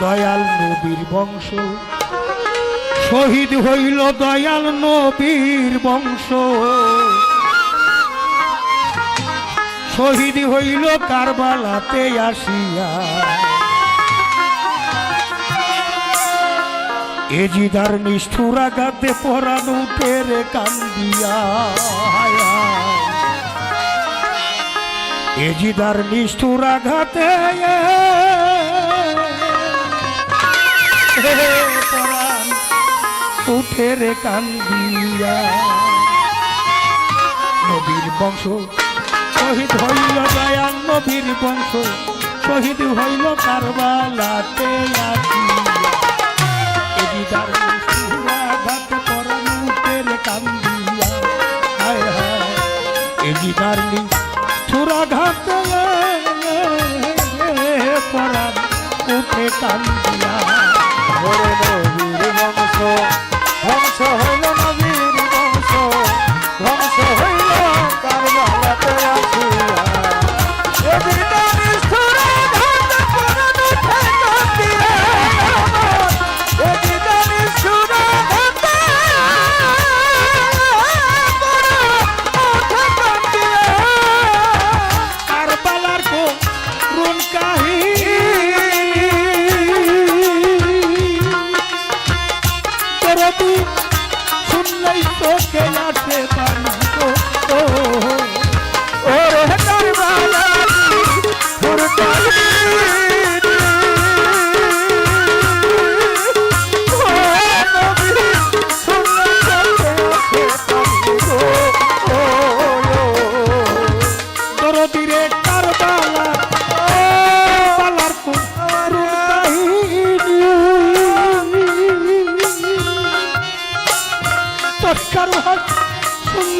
দয়াল নবীর বংশ। শহীদ হইল দয়াল নবীর বংশ। শহীদ হইল কারবালাতে আসিয়া। এজিদার নিষ্ঠুর আঘাতে পরানো টেরে কান্দিয়া। এজিদার নিষ্ঠুর পরাণ উঠে রে কান্দিয়া নবীর বংশ শহীদ হইল দয়াল নবীর বংশ শহীদ হইল কারবালাতে এদিদার হায় হায় উঠে কান্দিয়া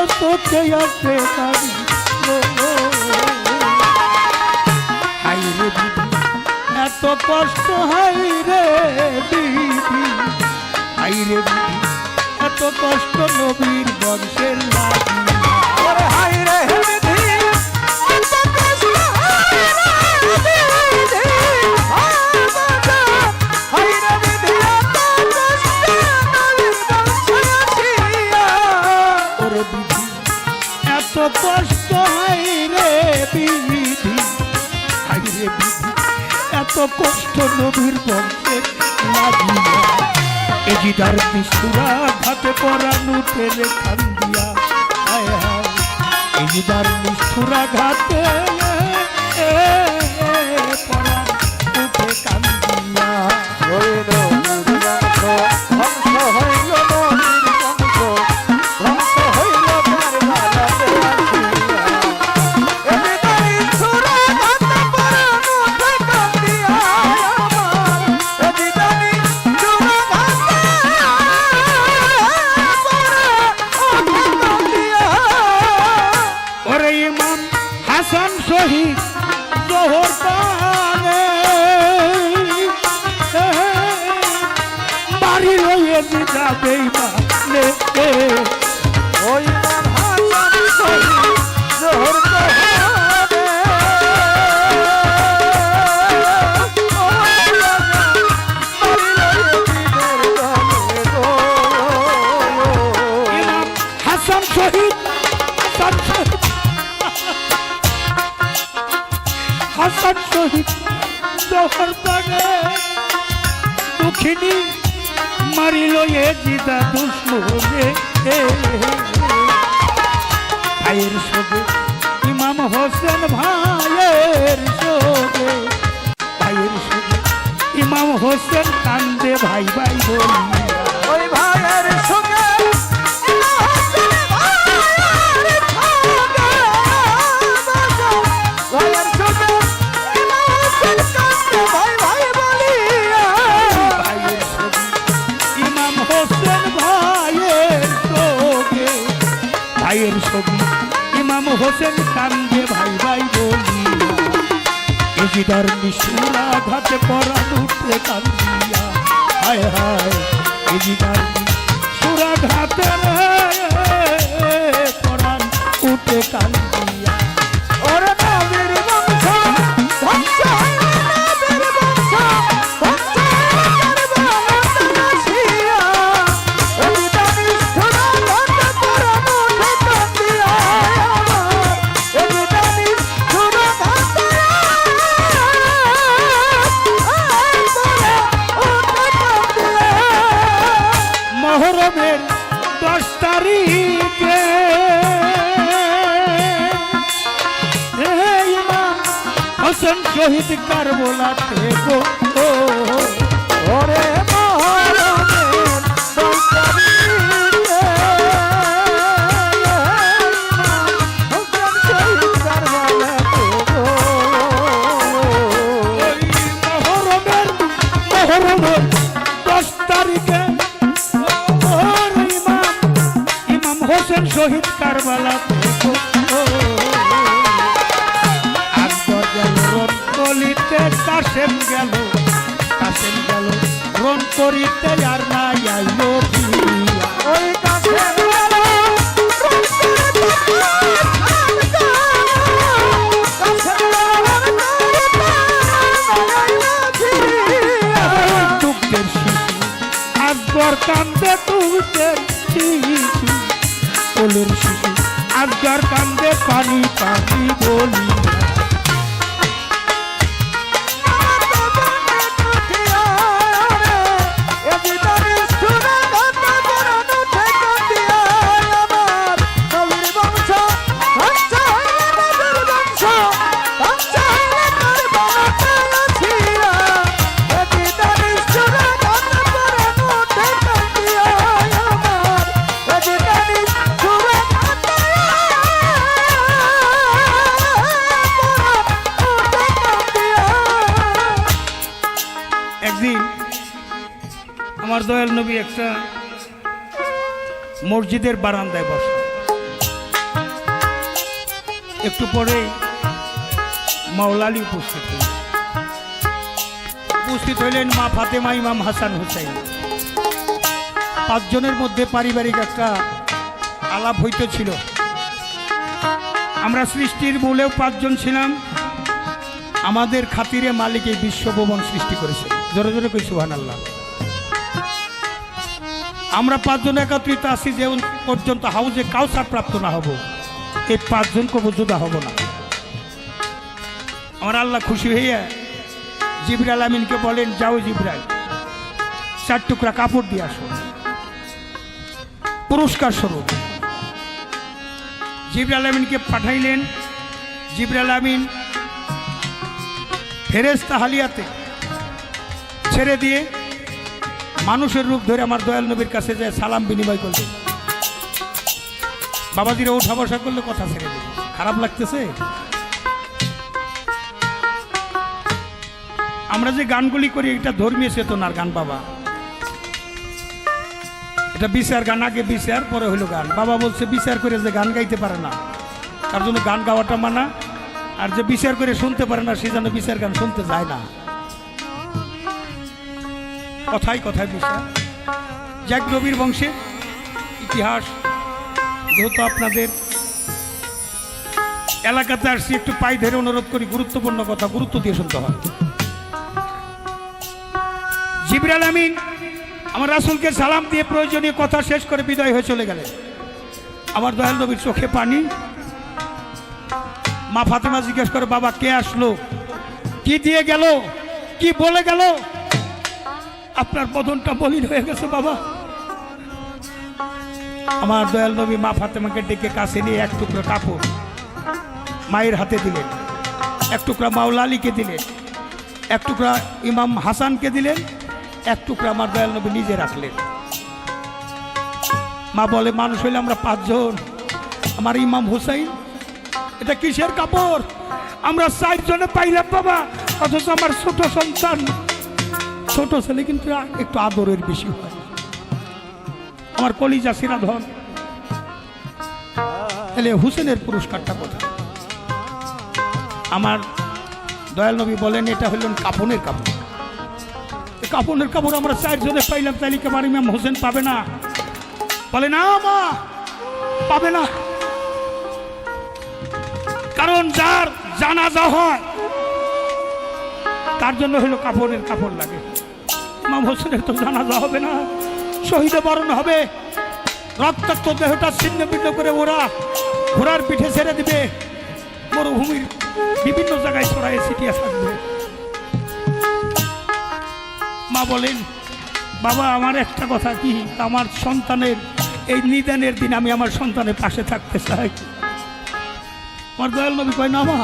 শুনলে তোকে আসে পারি গো। হাই রে দিদি, এত কষ্ট হাই রে দিদি এত কষ্ট নবীর বংশের লাগিয়া এত কষ্ট নবীর বংশের লাগিয়া এজিদার মিস্তুরা ঘাতে পরানু ফেলে খান্দিয়া। হায় হায় এজিদার মিস্তুরা ঘাতে ইমাম হাসান শহীদ জোহর পানে বাড়ি লইয়ে যাবে মানে ওই পানে দুঃখিনী মারিল এ জিদা দুশ্মনে ভাইয়ের সঙ্গে এজিদার নিশুরা ঘাটে পড়া উঠে কান্দিয়া। হায় হায় এজিদার হোসেন শহীদ কারবালাতে গো। ওর শহীদ কারবালাতে কাশেম গেল কাশেম গেল। রন করিতে আর নাই আইলো আমার দয়াল নবী একটা মসজিদের বারান্দায় বসা। একটু পরে মাওলালি উপস্থিত হলেন। উপস্থিত হইলেন মা ফাতেমা ইমাম হাসান হুসাইন। পাঁচজনের মধ্যে পারিবারিক একটা আলাপ হইতেছিল আমরা সৃষ্টির মূলেও পাঁচজন ছিলাম। আমাদের খাতিরে মালিক এই বিশ্বভবন সৃষ্টি করেছে। জোরে জোরে কই সুহান আল্লাহ আমরা পাঁচজন একত্রিত আছি যে পর্যন্ত হাউজে কাউসার প্রাপ্ত না হব। এই পাঁচজন কবজুদা হব না। আমার আল্লাহ খুশি হইয়া জিবরাল আমিনকে বলেন, যাও জিবরাল চার টুকরা কাপড় দিয়ে আসো। পুরস্কার স্বরূপ। জিবরাল আমিনকে পাঠাইলেন। জিবরাল আমিন ফেরেস্তা হালিয়াতে ছেড়ে দিয়ে মানুষের রূপ ধরে আমার দয়াল নবীর কাছে যায় সালাম বিনিময় করলেন বাবাজিরা উঠা বসা করলে কথা ছেড়ে দিল খারাপ লাগতেছে? আমরা যে গানগুলি করি, এটা ধর্মীয় চেতনার গান, বাবা। এটা বিচার গান, আগে বিচার, পরে হইল গান। বাবা বলছে, বিচার করে যে গান গাইতে পারে না, তার জন্য গান গাওয়াটা মানা। আর যে বিচার করে শুনতে পারে না, সে যেন বিচার গান শুনতে যায় না। কথাই কথায় বিচার জ্যাক রবির বংশে, ইতিহাস, যেহেতু আপনাদের এলাকাতে আসছি, একটু পাই ধরে অনুরোধ করি, গুরুত্বপূর্ণ কথা, গুরুত্ব দিয়ে শুনতে হয়। জিবরাল আমিন, আমার রাসুলকে সালাম দিয়ে প্রয়োজনীয় কথা শেষ করে বিদায় হয়ে চলে গেলেন। আমার দয়াল নবীর চোখে পানি। মা ফাতেমা জিজ্ঞেস করে, বাবা, কে আসলো? কি দিয়ে গেল? কি বলে গেল? আপনার বদনটা মলিন হয়ে গেছে, বাবা। আমার দয়াল নবী মা ফাতেমাকে ডেকে কাছে নিয়ে এক টুকরো কাপড় মায়ের হাতে দিলেন, এক টুকরা মাওলালিকে দিলেন, এক টুকরা ইমাম হাসানকে দিলেন, এক টুকরা আমার দয়াল নবী নিজে রাখলেন। মা বলে, মানুষ হইলে আমরা পাঁচজন, আমার ইমাম হুসাইন, এটা কিসের কাপড়? আমরা চারজনে পাইলাম, বাবা, অথচ আমার ছোট সন্তান ছোট ছেলে কিন্তু একটু আদরের বেশি হয়। আমার কলিজা সিরাধন। তাহলে হুসেনের পুরস্কারটা কোথায়? আমার দয়াল নবী বলেন, এটা হলেন কাপনের কাপড়। কাপনের কাপড় আমরা চারজনে পাইলাম, তাহলে কি আমার ইমাম হোসেন পাবে না? বলে, না মা, পাবে না। কারণ যার জানাজা হয় তার জন্য হলো কাপড়ের কাপড় লাগে। ইমাম হোসেনের তো জানাজা হবে না, শহীদে বরণ হবে। রক্তাক্ত দেহটা ছিন্ন ভিন্ন করে ওরা ঘোড়ার পিঠে ছেড়ে দিবে। মরুভূমির বিভিন্ন জায়গায় ছড়াই ছিটিয়ে থাকবে। মা বলেন, বাবা, আমার একটা কথা কি? আমার সন্তানের, এই নিদানের দিন আমি আমার সন্তানের পাশে থাকতে চাই। আমার দয়াল নবী কয়, না মা,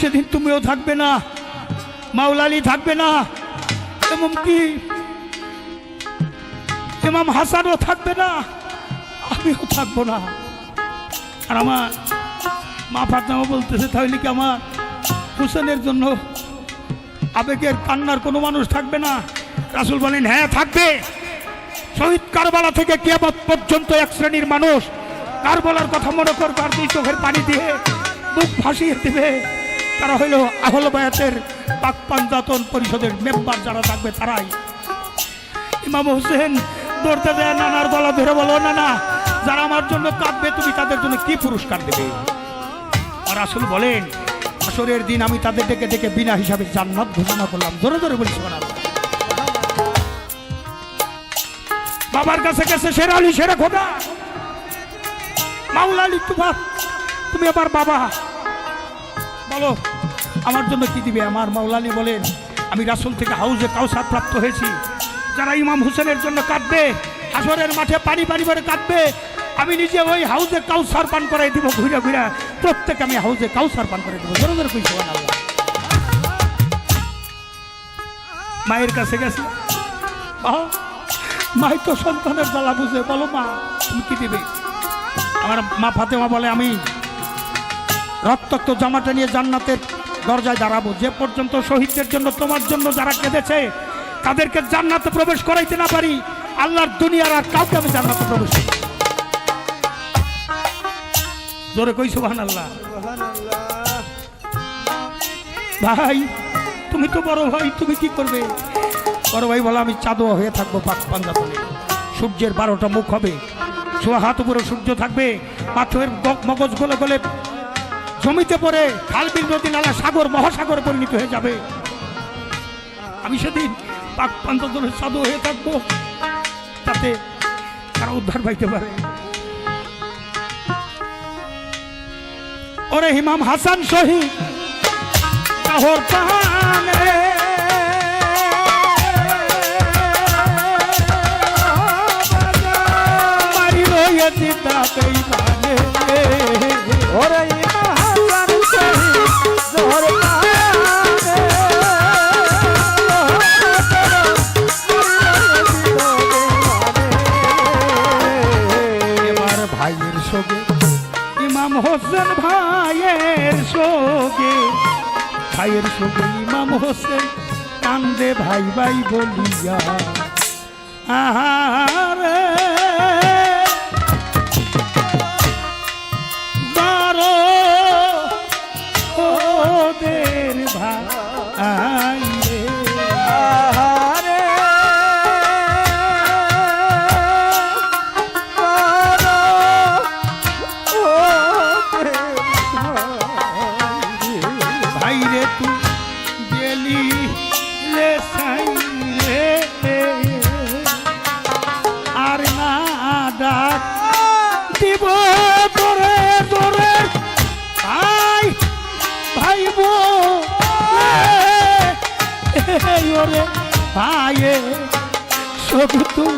সেদিন তুমিও থাকবে না। মাওলালি থাকবে না। এমনকি ইমাম হাসানও থাকবে না, আমিও থাকব না। আর আমার মা ফাতেমা বলতেছে, তাহলে কি আমার হুসেনের জন্য আবেগের কান্নার কোনো মানুষ থাকবে না? রাসুল বলেন হ্যাঁ থাকবে। শহীদ কারবালা থেকে কিয়ামত পর্যন্ত এক শ্রেণির মানুষ কারবালার কথা মনে করবে দুই চোখের পানি দিয়ে বুক ভাসিয়ে দিবে। তারা হইল আহল বায়াতের পাক পরিষদের মেম্বার যারা থাকবে তারাই। ইমাম হোসেন দৌড়তে দেয়, নানার গলা ধরে বলো না না যারা আমার জন্য কাঁদবে, তুমি তাদের জন্য কি পুরস্কার দেবে? আর আসল বলেন, আসরের দিন আমি তাদের ডেকে ডেকে বিনা হিসাবে জান্নাত ঘোষণা করলাম। ধরে ধরে বলি, সুবহানাল্লাহ। বাবার কাছে গেছে সেরা আলী সেরা খোদা। মাওলা আলী তোমার তুমি আমার বাবা। বলো, আমার জন্য কি দিবে? আমার মাওলানি বলেন, আমি রাসুল থেকে হাউজে কাউসার প্রাপ্ত হয়েছি। যারা ইমাম হোসেনের জন্য কাঁদবে, হাসরের মাঠে পানি পানি করে কাঁদবে, আমি নিজে ওই হাউজে কাউসার পান করাই দিব, ঘুরে ঘুরে প্রত্যেক আমি হাউজে কাউসার পান করে দিব। জোরে জোরে মায়ের কাছে গেছে। মা, মাই তো সন্তানের জ্বালা বুঝে, বলো মা, তুমি কি দিবে? আমার মা ফাতেমা বলে, আমি রক্তাক্ত জামাটা নিয়ে জান্নাতের দরজায় দাঁড়াবো। যে পর্যন্ত শহীদদের জন্য, তোমার জন্য যারা কেঁদেছে, তাদেরকে জান্নাতে প্রবেশ করাইতে না পারি। আল্লাহর দুনিয়ার আর কাউকে আমি জান্নাতে প্রবেশ করব না। জোরে কই সুবহান আল্লাহ ভাই, তুমি তো বড় ভাই, তুমি কি করবে? বড় ভাই বলো, আমি চাঁদোয়া হয়ে থাকব পাক পাঞ্জাতনে সূর্যের বারোটা মুখ হবে। সোয়া হাত উপরে সূর্য থাকবে। পাথরের মগজ গলে গলে জমিতে পড়ে খাল বিল নদী নালা সাগর, মহাসাগর পরিণত হয়ে যাবে। আমি সেদিন পাক পাঞ্জাতনের চাঁদো হয়ে থাকব। তাতে তারা উদ্ধার পাইতে পারে। ওরে হিমাম হাসান শহীদ মানে ওরে ভাইয়ের সঙ্গে ইমাম হোসেন ভাইয়ের কান্দে ভাই ভাই বলিয়া আহারে puto.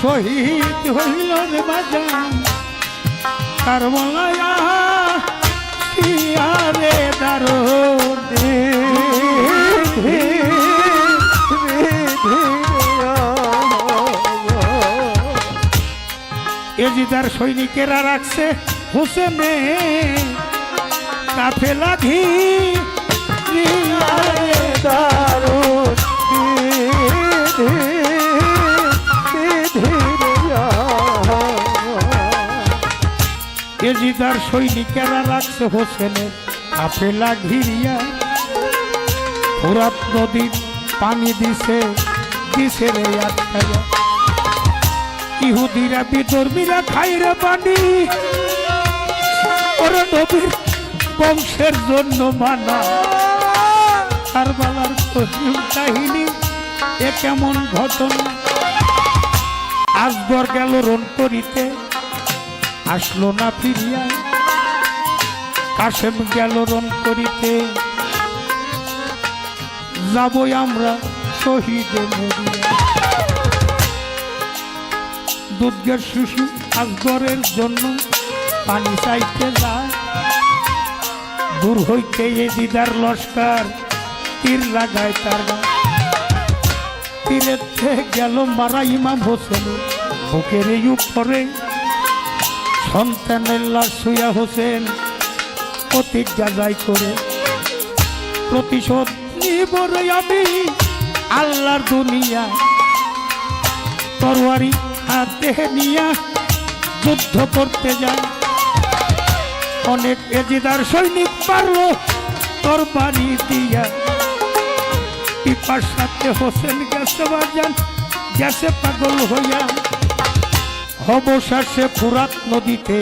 শহীদ হইল রে বাজান কারমলায়া রে দারুণ এজিদার সৈনিকেরা রাখছে হোসেনে কাফেলা ধি দারুণ এজিদার সৈনিকেরা রাখছে হোসেনের আপেলা ঘিরিয়া ফুরাত নদীর পানি দিছে দিছে রে আটকাইয়া। ইহুদিরা বিধর্মীরা খাইরে পানি। ওরা নবীর বংশের জন্য মানা। কারবালার কহিম কাহিনী, এ কেমন ঘটনা? আসগর গেল রণ করিতে। আসলো না ফিরিয়া। কাশেম গেল রণ করিতে। যাবই আমরা শহীদে দুর্গের শিশু আসগরের জন্য পানি চাইতে যায়। দূর হইতে এ দিদার লস্কার তীর লাগায় তার। তীরের গেল মারা ইমাম হোসেন বুকের উপরে সন্তানের লাশ শুয়া হোসেন প্রতিজ্ঞা যাই করে প্রতিশোধ নিব আমি আল্লাহর দুনিয়া। তরোয়ারি হাতে নিয়া যুদ্ধ করতে যায় অনেক এজিদার সৈনিক পারল তোর বাড়ি দিয়া। পিপার সাথে হোসেন গেছে বাজান, গেছে পাগল হইয়া। অবশেষে ফুরাত নদীতে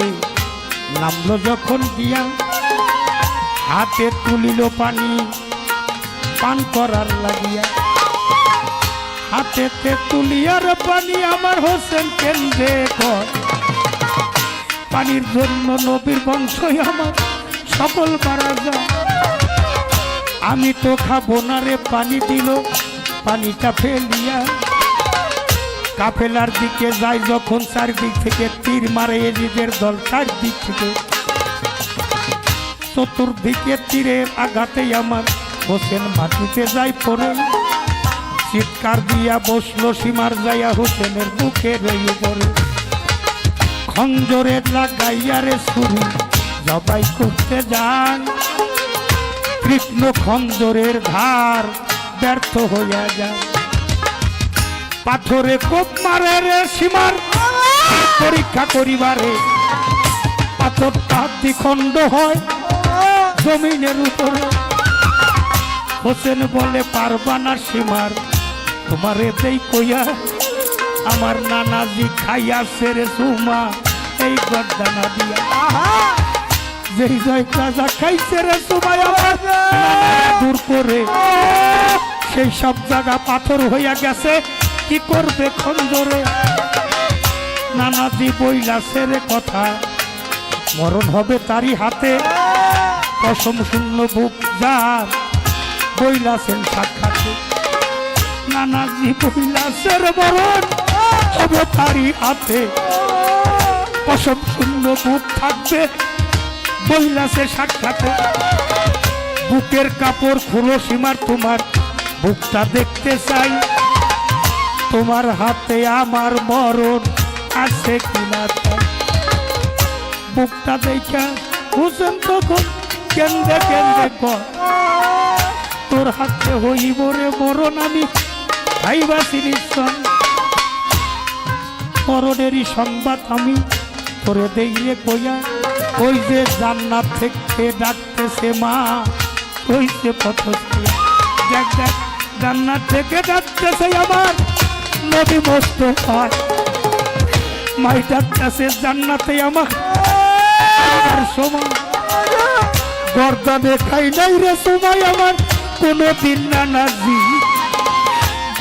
নামলো যখন দিয়া হাতে তুলিল পানি পান করার লাগিয়া। হাতেতে তুলিয়ার পানি আমার হোসেন কেন্দ্রে কর পানির জন্য নবীর বংশই আমার সকল মারা যায়। আমি তো খাব না রে, পানি দিল, পানিটা ফেলিয়া কাফেলার দিকে যায় যখন চারদিক থেকে তীর মারে এজিদের দল চারদিক থেকে। চতুর্দিকে তীরের আঘাতেই আমার হোসেন মাটিতে যাই পড়ে। চিৎকার দিয়া বসল সীমার যাইয়া হোসেনের বুকে রয়ে পড়ে। খঞ্জরে লাগাইয়ারে ছুরি জবাই করতে যান। কৃষ্ণ খঞ্জরের ধার ব্যর্থ হইয়া যায়। পাথরে কোপ মারে রে সীমার। পরীক্ষা করিবারে পাথরটা দ্বিখণ্ড হয়। জমিনের উপরে। হোসেন বলে, পারবা না সীমার, তোমার এতেই কইয়া। আমার নানাজি খাইয়া সেরে সুমা, এই গদ্দানা দিয়া। যেই জয় রাজা খাইছে রে সুমাই আমার দূর করে। সেই সব জায়গা পাথর হইয়া গেছে। কি করবে খঞ্জরে নানাজি বইলা সেরে কথা। মরণ হবে তারই হাতে। কসম শূন্য বুক যার। বইলাছেন সাক্ষাতে। নানাজি বইলাছের মরণ হবে তারই হাতে। কসম শূন্য বুক থাকবে। বইলাছে সাক্ষাতে। বুকের কাপড় খুলো সীমার তোমার। বুকটা দেখতে চাই। তোমার হাতে আমার মরণ আছে কিনা বুকটা দেখা হুসেন তখন কেন্দ্রে কেন্দ্রে কর তোর হাতে হইব রে মরণ আমি, ভাইবা সিরিজন মরণেরই সংবাদ আমি তোরে দেখলে কইয়া, ওই যে জান্নাত থেকে ডাকতেছে মা, ওই যে পথ দেখ দেখ, জান্নাত থেকে ডাকতেছে আমার নবী মস্ত হয়। মাই ডাকতেছে জান্নাতে আমার। সময় গর্দানে খাই নাই রে সময় আমার। কোনো দিন না নাজি।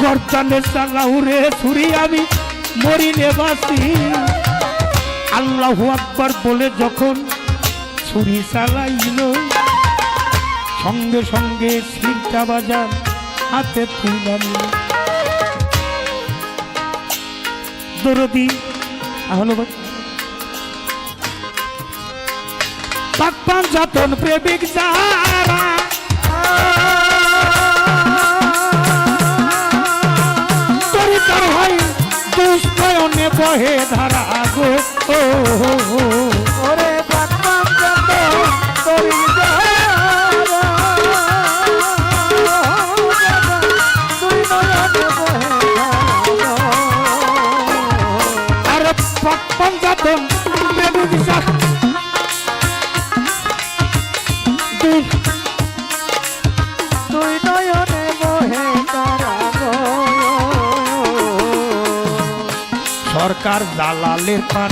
গর্দানে চালাউ রে ছুরি আমি মরিলে বাসি আল্লাহু আকবার বলে যখন ছুরি চালাইল, সঙ্গে সঙ্গে সিলটা বাজার হাতে তুলে নিল। দরদি। হলো পাকপান যতন প্রেমিক যারা। হয় দুষ্কয়নে বহে ধারা গো। ও, সরকার জালালের প্রাণ,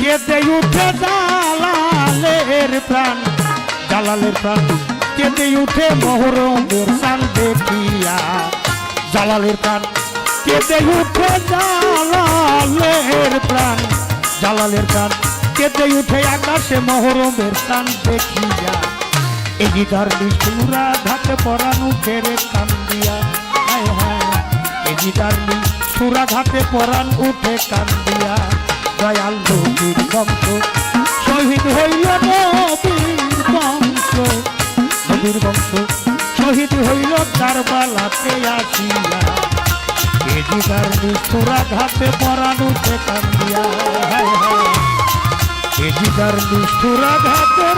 কেঁদে উঠে জালালের প্রাণ। জালালের প্রাণ, কেঁদে উঠে মহরমের সান দেখিয়া। জালালের প্রাণ কেঁদে উঠে জালালের প্রাণ জালালের প্রাণ। কেঁদে উঠে আকাশে মহরমের স্থান দেখিয়া এই গীতার নিষ্ঠুরা ঘাটে পরানু ফেরে কান্দিয়া হায় হায়, এই গীতার নিষ্ঠুরা ঘাটে পরান উঠে কান্দিয়া দয়াল নবীর বংশ শহীদ হইল নবীর বংশ। নবীর বংশ, শহীদ হইল কারবালাতে আসিয়া। এদিবার মুসুরা ঘাটে পরানুতে কান্দিয়া হ্যাঁ, হ্যাঁ। এদিবার মুসুরা ঘাটে